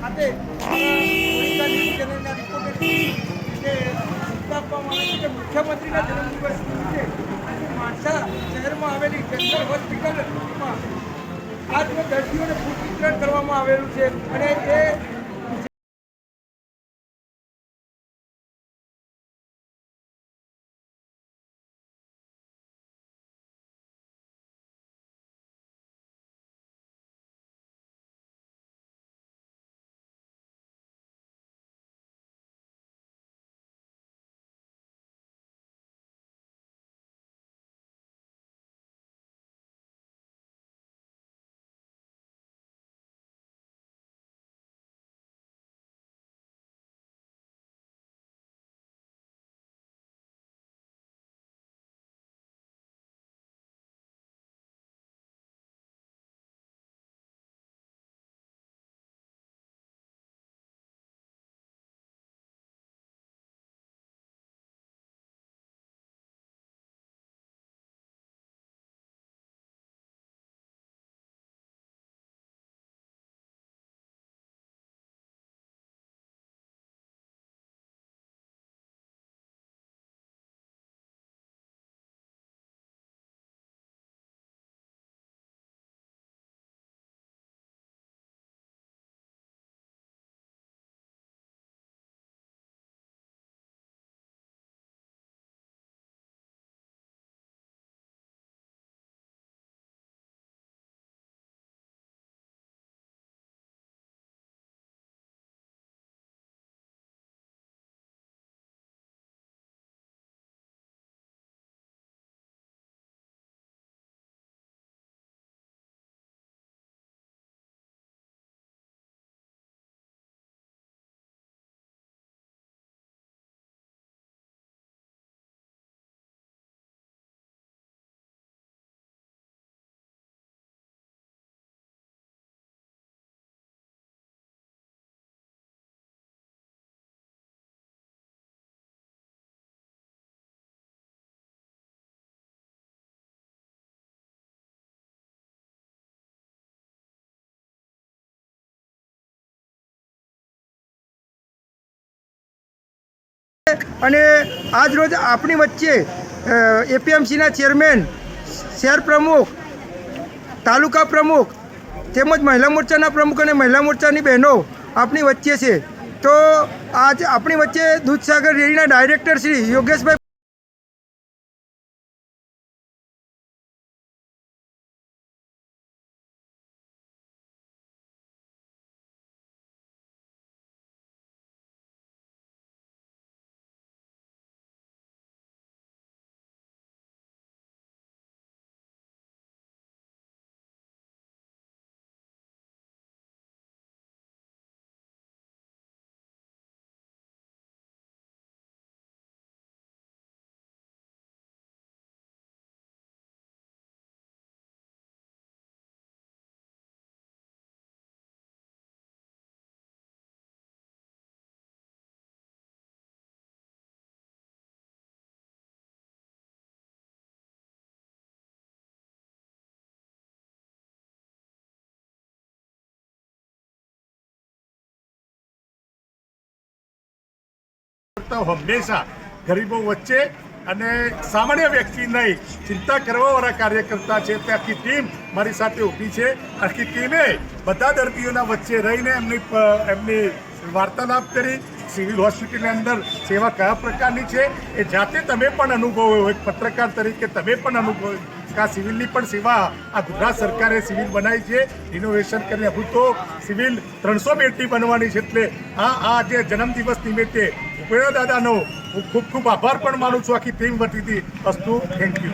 ખાતે મુખ્યમંત્રીના જન્મદિવસ નિમિત્તે માણસા શહેરમાં આવેલી જનરલ હોસ્પિટલમાં આજ દર્દીઓને ફૂડ વિતરણ કરવામાં આવેલું છે. અને એ અને આજ રોજ આપણી વચ્ચે એપીએમસીના ચેરમેન, શહેર પ્રમુખ, તાલુકા પ્રમુખ તેમજ મહિલા મોરચાના પ્રમુખ અને મહિલા મોરચાની બહેનો આપણી વચ્ચે છે. તો આજ આપણી વચ્ચે દૂધસાગર ડેરીના ડાયરેક્ટર શ્રી યોગેશભાઈ તો હંમેશા ગરીબો વચ્ચે અને સામાન્ય વ્યક્તિ નહીં, ચિંતા કરવાવાળા કાર્યકર્તા છે. તે આખી ટીમ મારી સાથે ઊભી છે. આખી ટીમે બધા દર્દીઓના વચ્ચે રહીને એમની એમની વાર્તાલાપ કરી. સિવિલ હોસ્પિટલની અંદર સેવા કયા પ્રકારની છે? એ જાતે તમે પણ અનુભવો, એક પત્રકાર તરીકે તમે પણ અનુભવો. આ સિવિલની પણ સેવા આ ગુજરાત સરકારે સિવિલ બનાવી છે. રિનોવેશન કરીને હું તો સિવિલ ત્રણસો બેડની બનવાની છે એટલે આ આ જે જન્મદિવસ નિમિત્તે ઉપેરા દાદાનો હું ખૂબ ખૂબ આભાર પણ માનું છું. આખી ટીમ વતીથી અસ્તુ થેન્ક યુ